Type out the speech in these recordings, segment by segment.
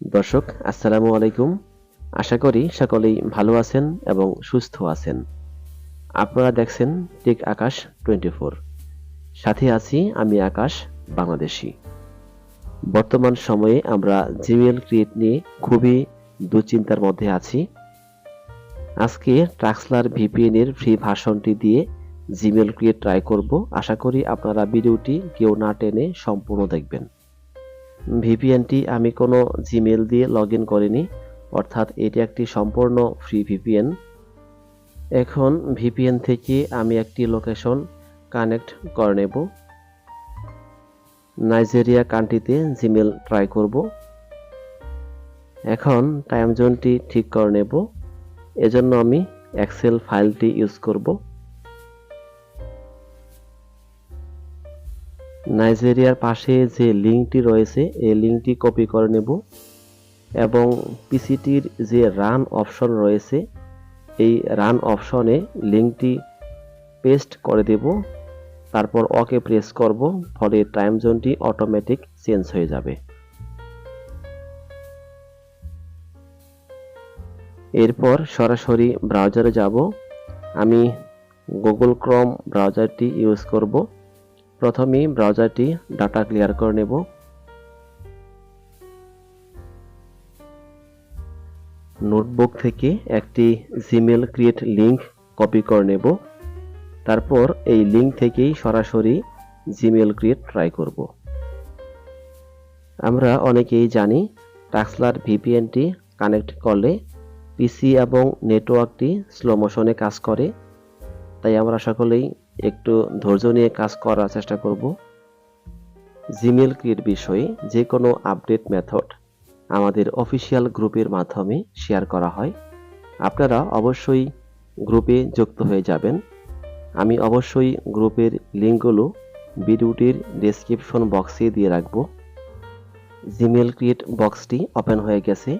দর্শক, আসসালামু আলাইকুম। আশা করি সকলেই ভালো আছেন এবং সুস্থ আছেন। আপনারা দেখছেন টেক আকাশ টোয়েন্টি ফোর সাথে আছি আমি আকাশ, বাংলাদেশি। বর্তমান সময়ে আমরা জিমেল ক্রিয়েট নিয়ে খুবই দুশ্চিন্তার মধ্যে আছি। আজকে ট্রাক্সলার ভিপিএন এর ফ্রি ভার্সনটি দিয়ে জিমেল ক্রিয়েট ট্রাই করব। আশা করি আপনারা ভিডিওটি কেউ না টেনে সম্পূর্ণ দেখবেন। ভিপিএনটি আমি কোনো জিমেল দিয়ে লগ ইন করিনি, অর্থাৎ এটি একটি সম্পূর্ণ ফ্রি ভিপিএন এখন ভিপিএন থেকে আমি একটি লোকেশন কানেক্ট করে নেব। নাইজেরিয়া কান্ট্রিতে জিমেল ট্রাই করব। এখন টাইম জোনটি ঠিক করে নেব। এজন্য আমি এক্সেল ফাইলটি ইউজ করব। নাইজেরিয়ার পাশে যে লিঙ্কটি রয়েছে, এই লিঙ্কটি কপি করে নেব এবং পিসিটির যে রান অপশন রয়েছে, এই রান অপশনে লিঙ্কটি পেস্ট করে দেব। তারপর ওকে প্রেস করব, ফলে টাইম জোনটি অটোমেটিক চেঞ্জ হয়ে যাবে। এরপর সরাসরি ব্রাউজারে যাব। আমি গুগল ক্রম ব্রাউজারটি ইউজ করব। প্রথমেই ব্রাউজারটি ডাটা ক্লিয়ার করে নেব। নোটবুক থেকে একটি জিমেল ক্রিয়েট লিংক কপি করে নেব। তারপর এই লিংক থেকেই সরাসরি জিমেল ক্রিয়েট ট্রাই করব। আমরা অনেকেই জানি টাক্সলার ভিপিএনটি কানেক্ট করলে পিসি এবং নেটওয়ার্কটি স্লো মোশনে কাজ করে, তাই আমরা সকলেই একটু ধৈর্য নিয়ে কাজ করার চেষ্টা করব। জিমেল ক্রিয়েট বিষয়ে যে কোনো আপডেট মেথড আমাদের অফিসিয়াল গ্রুপের মাধ্যমে শেয়ার করা হয়। আপনারা অবশ্যই গ্রুপে যুক্ত হয়ে যাবেন। আমি অবশ্যই গ্রুপের লিঙ্কগুলো ভিডিওটির ডেসক্রিপশন বক্সে দিয়ে রাখব। জিমেল ক্রিয়েট বক্সটি ওপেন হয়ে গেছে।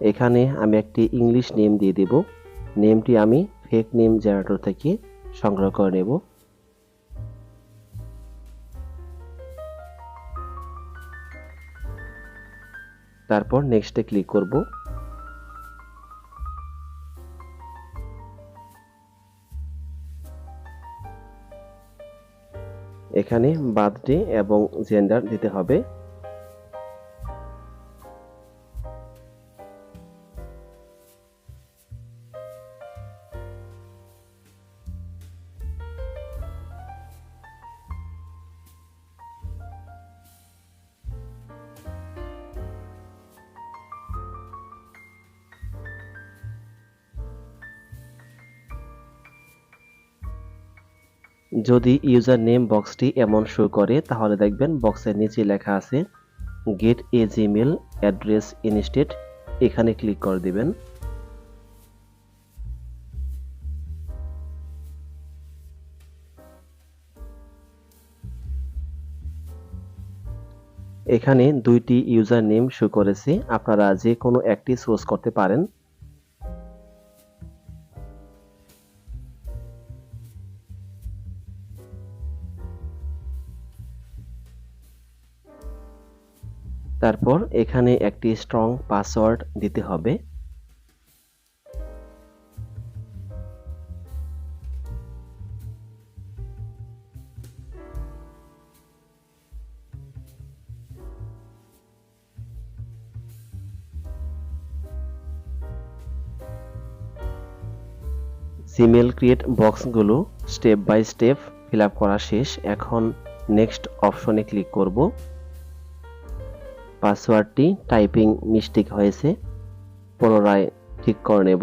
এখানে আমি একটি ইংলিশ নেম দিয়ে দেব। নেমটি আমি ফেক নেম জেনারেটর থেকে সংগ্রহ করে নেব। তারপর নেক্সটে ক্লিক করব। এখানে বার্থডে এবং জেন্ডার দিতে হবে। যদি ইউজার নেম বক্সটি এমন শো করে, তাহলে দেখবেন বক্সের নিচে লেখা আছে get a Gmail address instead এখানে ক্লিক করে দিবেন। এখানে দুইটি ইউজার নেম শো করেছে, আপনারা যে কোনো একটি সোর্স করতে পারেন। তারপর এখানে একটি স্ট্রং পাসওয়ার্ড দিতে হবে। জিমেল ক্রিয়েট বক্সগুলো স্টেপ বাই স্টেপ ফিল করা শেষ। এখন নেক্সট অপশনে ক্লিক করব। পাসওয়ার্ডটি টাইপিং মিস্টেক হয়েছে পুনরায় ঠিক করে নেব।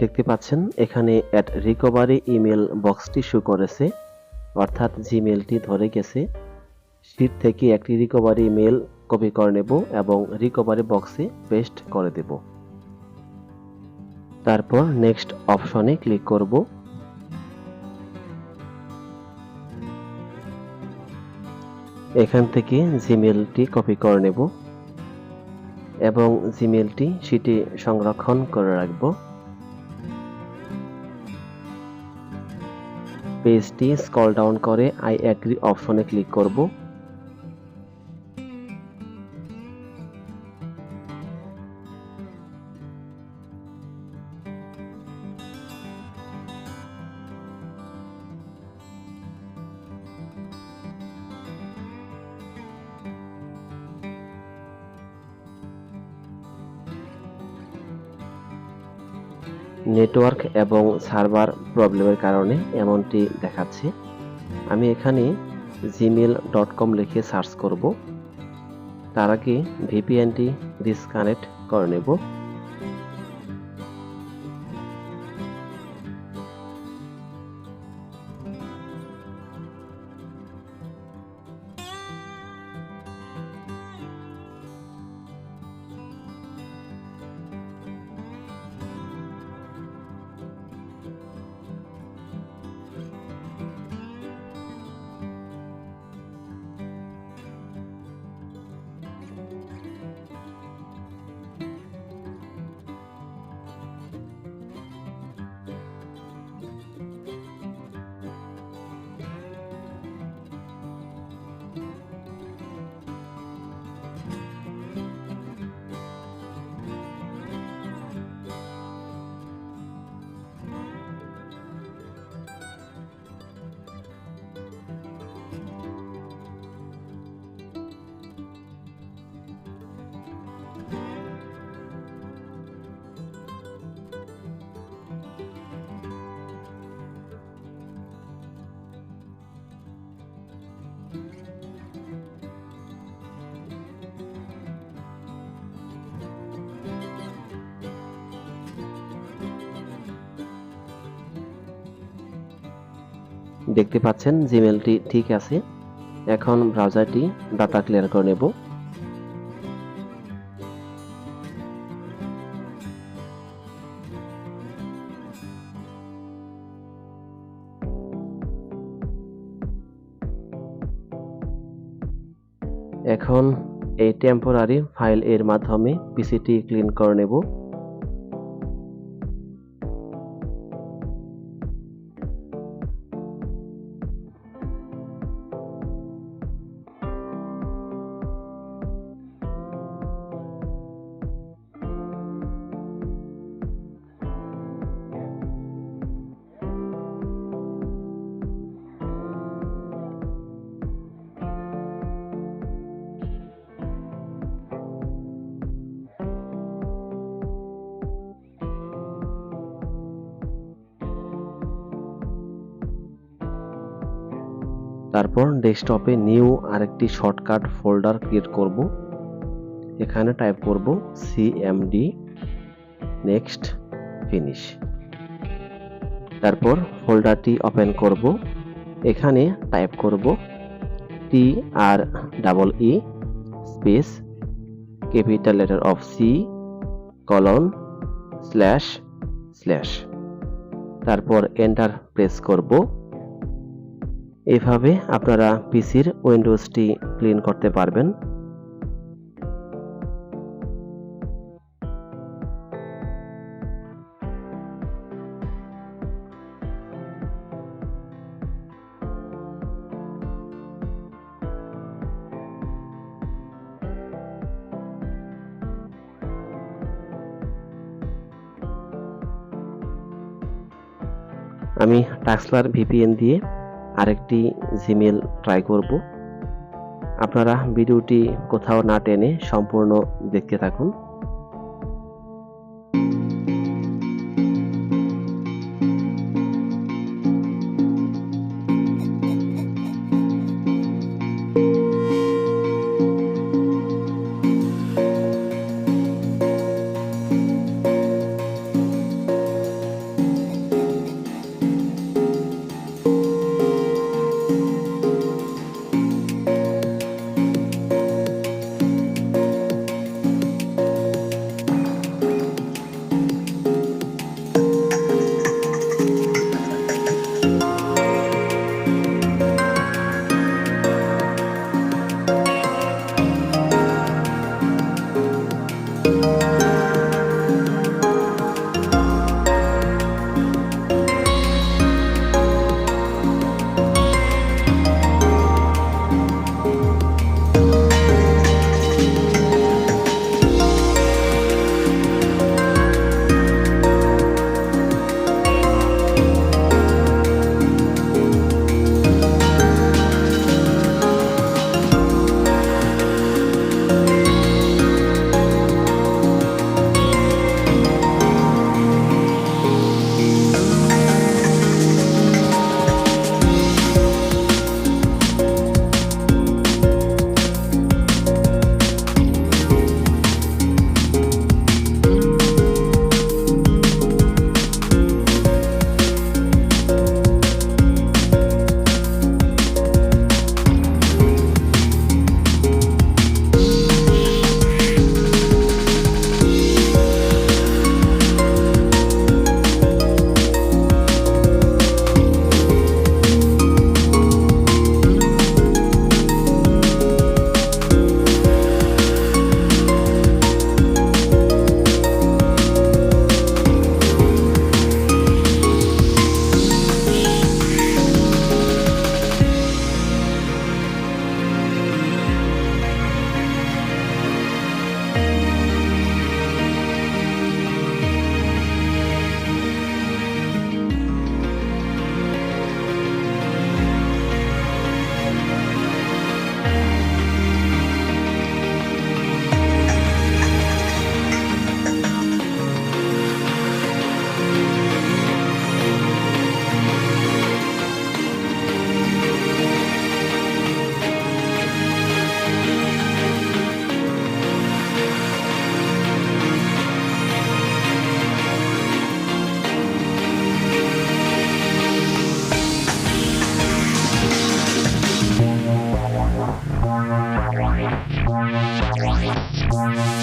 দেখতে পাচ্ছেন, এখানে অ্যাট রিকভারি ইমেল বক্সটি শু করেছে, অর্থাৎ জিমেলটি ধরে গেছে। শীত থেকে একটি রিকভারি ইমেল কপি করে নেব এবং রিকভারি বক্সে পেস্ট করে দেব। তারপর নেক্সট অপশনে ক্লিক করব। এখান থেকে জিমেলটি কপি করে নেব এবং জিমেলটি সেটি সংরক্ষণ করে রাখব। পেজটি স্কল ডাউন করে আই অ্যাগ্রি অপশনে ক্লিক করব। নেটওয়ার্ক এবং সার্ভার প্রবলেমের কারণে এমনটি দেখাচ্ছে। আমি এখানে জিমেল ডট কম লিখে সার্চ করব। তার আগে ভিপিএনটি ডিসকানেক্ট করে নেব। দেখতে পাচ্ছেন জিমেলটি ঠিক আছে। এখন ব্রাউজারটি ডাটা ক্লিয়ার করে নেব। এখন এই টেম্পোরারি ফাইল এর মাধ্যমে পিসিটি ক্লিন করে নেব। তারপর ডেস্কটপে নিউ আরেকটি শর্টকাট ফোল্ডার ক্রিয়েট করব। এখানে টাইপ করব সিএমডি নেক্সট, ফিনিশ। তারপর ফোল্ডারটি ওপেন করব। এখানে টাইপ করব T R double E space, capital letter of C colon, slash slash. তারপর এন্টার প্রেস করব। এভাবে আপনারা পিসির উইন্ডোজটি ক্লিন করতে পারবেন। আমি টাক্সলার ভিপিএন দিয়ে আরেকটি জিমেল ট্রাই করব। আপনারা ভিডিওটি কোথাও না টেনে সম্পূর্ণ দেখতে থাকুন। Thank you.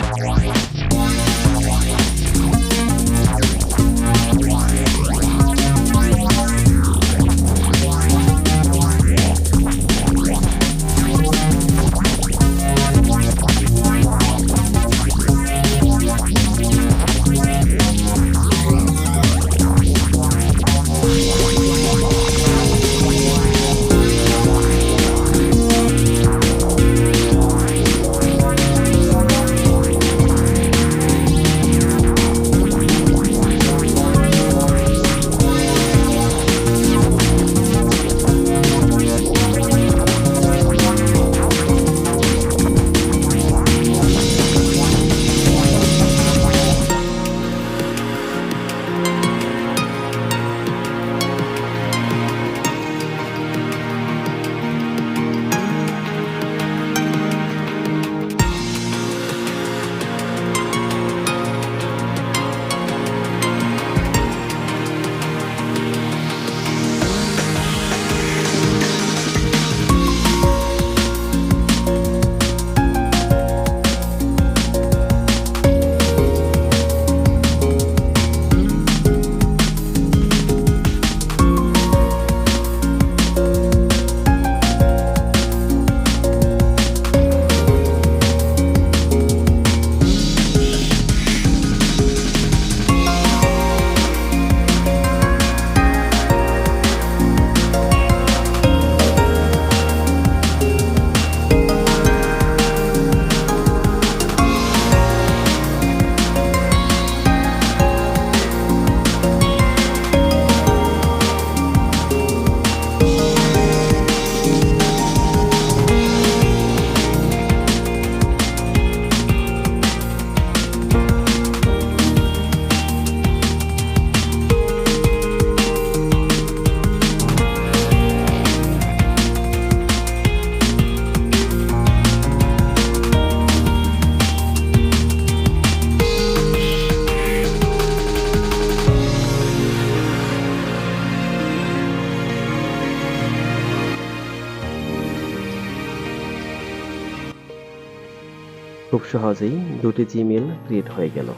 খুব সহজেই দুটি জিমেল ক্রিয়েট হয়ে গেল।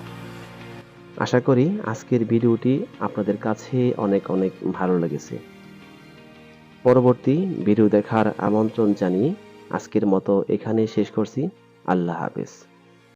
আশা করি আজকের ভিডিওটি আপনাদের কাছে অনেক অনেক ভালো লেগেছে। পরবর্তী ভিডিও দেখার আমন্ত্রণ জানিয়ে আজকের মতো এখানে শেষ করছি। আল্লাহ হাফেজ।